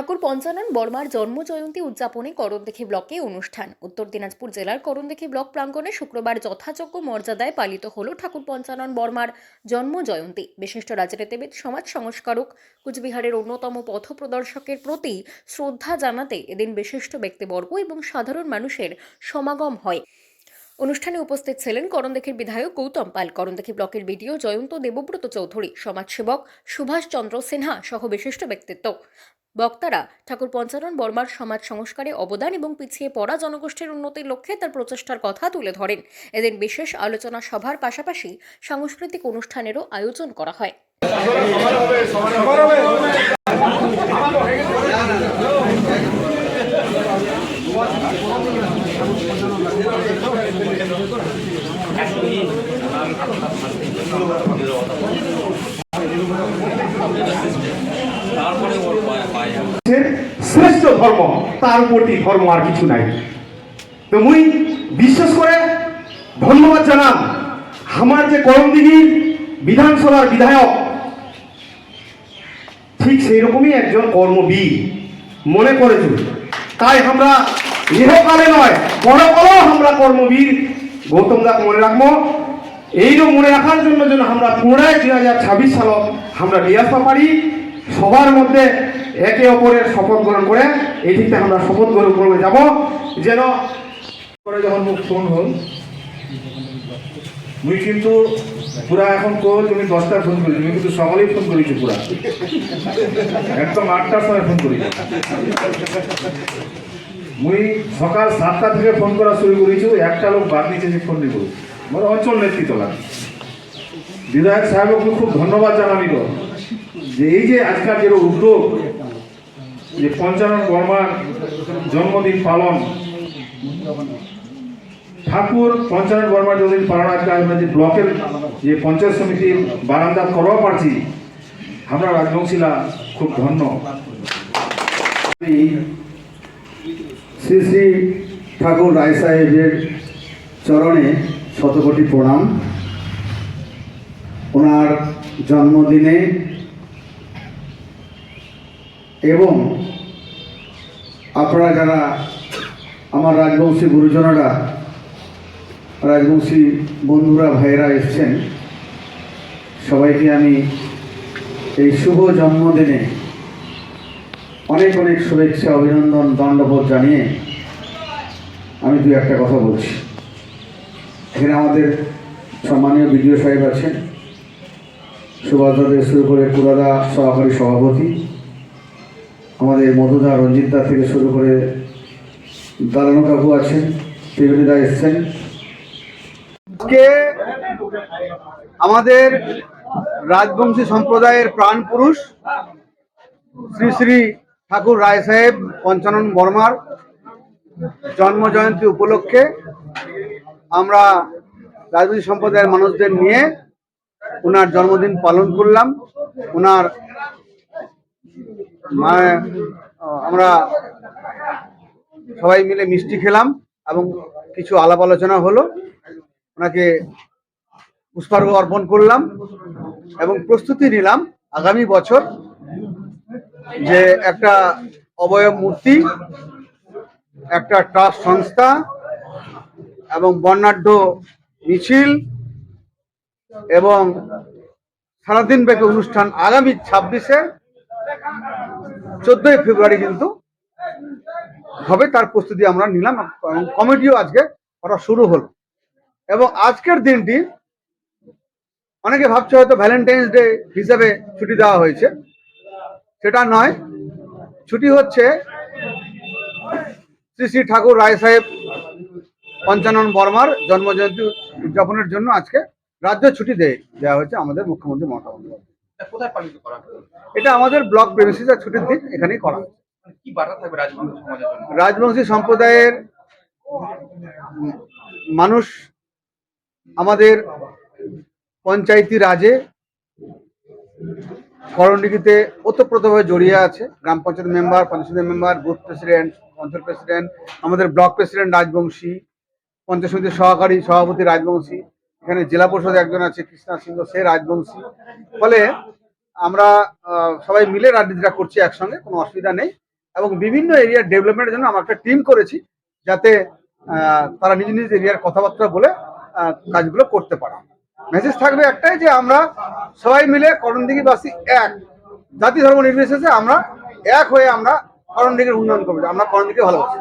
ঠাকুর পঞ্চানন বর্মার জন্ম জয়ন্তী উদযাপনে করণদেখি ব্লকে অনুষ্ঠান। উত্তর দিনাজপুর জেলার করণদেখি ব্লক প্রাঙ্গণে শুক্রবার যথাযোগ্য মর্যাদায় পালিত হল ঠাকুর পঞ্চানন বর্মার জন্ম জয়ন্তী। বিশিষ্ট রাজনীতিবিদ, সমাজ সংস্কারক, কুচবিহারের অন্যতম পথপ্রদর্শকের প্রতি শ্রদ্ধা জানাতে এদিন বিশিষ্ট ব্যক্তিবর্গ এবং সাধারণ মানুষের সমাগম হয়। অনুষ্ঠানে উপস্থিত ছিলেন করণদেখীর বিধায়ক গৌতম পাল। করণদেখী ব্লকের বিডিও জয়ন্ত দেবব্রত চৌধুরী, সমাজসেবক সুভাষ চন্দ্র সিনহা সহ বিশিষ্ট ব্যক্তিত্ব। বক্তারা ঠাকুর পঞ্চানন বর্মার সমাজ সংস্কারে অবদান এবং পিছিয়ে পড়া জনগোষ্ঠীর উন্নতির লক্ষ্যে তার প্রচেষ্টার কথা তুলে ধরেন। এদিন বিশেষ আলোচনা সভার পাশাপাশি সাংস্কৃতিক অনুষ্ঠানেরও আয়োজন করা হয়। হচ্ছে শ্রেষ্ঠ ধর্ম, তার উপরটি ধর্ম আর কিছু নাই। তো মুই বিশেষ করে ধন্যবাদ জানাম আমার যে করমদিঘির বিধানসভার বিধায়ক। ঠিক সেই রকমই একজন কর্মবীর মনে করেছি। তাই আমরা ইহকালে নয়, পরকালেও আমরা কর্মবীর গৌতম দাস মনে রাখব। এইরকম মনে রাখার জন্য যেন আমরা পুনরায় দুই হাজার ছাব্বিশ সাল আমরা নিয়ে আসতে পারি। সবার মধ্যে একে অপরের শপথ গ্রহণ করে এই দিকটা আমরা শপথ গ্রহণ করে যাব। যেন পরে যখন মোক ফোন হল, মুই কিন্তু পুরা এখন কল, তুমি দশটায় ফোন করি তুমি কিন্তু সকালেই ফোন করেছ পুরা। একদম আটটার সময় ফোন করি মুই সকাল সাতটা থেকে ফোন করা শুরু করেছি, একটা লোক বাদ নিচে ফোন নিব। মোর অঞ্চল নেতৃত্ব লাগে। বিধায়ক সাহেবকে খুব ধন্যবাদ জানানি গো, যে এই যে আজকাল যে উদ্যোগ যে পঞ্চানন বর্মার জন্মদিন পালন। ঠাকুর পঞ্চায়েত বর্মা জন্মদিন পালন আজকে আমরা যে ব্লকের যে পঞ্চায়েত সমিতির বারান্দা করবা পারছি আমরা রাজবংশীরা খুব ধন্য। শ্রী শ্রী ঠাকুর রায় সাহেবের চরণে শতকোটি প্রণাম। ওনার জন্মদিনে এবং আপনারা যারা আমার রাজবংশী গুরুজনেরা, রাজবংশী বন্ধুরা, ভাইয়েরা এসছেন, সবাইকে আমি এই শুভ জন্মদিনে অনেক অনেক শুভেচ্ছা, অভিনন্দন, দণ্ডবোধ জানিয়ে আমি দু একটা কথা বলছি। এখানে আমাদের সম্মানীয় বিডিও সাহেব আছেন সুভাষদা থেকে শুরু করে কুলাদা সহকারী সভাপতি। আমাদের মধুদা রঞ্জিতদা থেকে শুরু করে দালানো কাকু আছেন ত্রিবেণীদা এসছেন। আমাদের রাজবংশী সম্প্রদায়ের প্রাণ পুরুষ শ্রী শ্রী ঠাকুর রায় সাহেব পঞ্চানন বর্মার জন্ম জয়ন্তী উপলক্ষে আমরা রাজবংশী সম্প্রদায়ের মানুষদের নিয়ে ওনার জন্মদিন পালন করলাম। ওনার মানে আমরা সবাই মিলে মিষ্টি খেলাম এবং কিছু আলাপ আলোচনা হলো। ওনাকে পুষ্পার্ঘ অর্পণ করলাম এবং প্রস্তুতি নিলাম আগামী বছর যে একটা অবয়ব মূর্তি, একটা ট্রাস্ট সংস্থা এবং বর্ণাঢ্য মিছিল এবং সারাদিন ব্যাপী অনুষ্ঠান আগামী ছাব্বিশে চোদ্দই ফেব্রুয়ারি কিন্তু হবে, তার প্রস্তুতি আমরা নিলাম। এবং কমিটিও আজকে করা শুরু হলো। এবং আজকের দিনটি অনেকে ভাবছে হয়তো ভ্যালেন্টাইন্স ডে হিসাবে ছুটি দেওয়া হয়েছে। সেটা নয়। ছুটি হচ্ছে শ্রী শ্রী ঠাকুর রায় সাহেব, পঞ্চানন বর্মার জন্মজয়ন্তী উদযাপনের জন্য আজকে রাজ্য ছুটি দেয় দেওয়া হয়েছে আমাদের মুখ্যমন্ত্রী মমতা বন্দ্যোপাধ্যায়। কোথায় পালিত করা এটা আমাদের ব্লক প্রেমিসিসের ছুটির দিন এখানেই করা মানে কি বার্তা থাকবে রাজবংশী সমাজের জন্য? রাজবংশী সম্প্রদায়ের মানুষ আমাদের পঞ্চায়েতি রাজে করণডিগিতে ওতপ্রোতভাবে জড়িয়ে আছে। গ্রাম panchayat member panchayat member booth president অঞ্চল প্রেসিডেন্ট আমাদের ব্লক প্রেসিডেন্ট রাজবংশী পঞ্চায়েত সমিতির সহকারী সভাপতি রাজবংশী এখানে জেলা পরিষদ একজন আছে, কৃষ্ণা সিংহ, সে রাজবংশী। ফলে আমরা সবাই মিলে রাজনীতিটা করছি একসঙ্গে, কোনো অসুবিধা নেই। এবং বিভিন্ন এরিয়ার ডেভেলপমেন্টের জন্য আমরা একটা টিম করেছি, যাতে তারা নিজ নিজ এরিয়ার কথাবার্তা বলে কাজগুলো করতে পারে। মেসেজ থাকবে একটাই যে, আমরা সবাই মিলে করণদিঘিবাসী এক। জাতি ধর্ম নির্বিশেষে আমরা এক হয়ে আমরা করণদিঘির উন্নয়ন করব। আমরা করণদিঘিকে ভালোবাসি।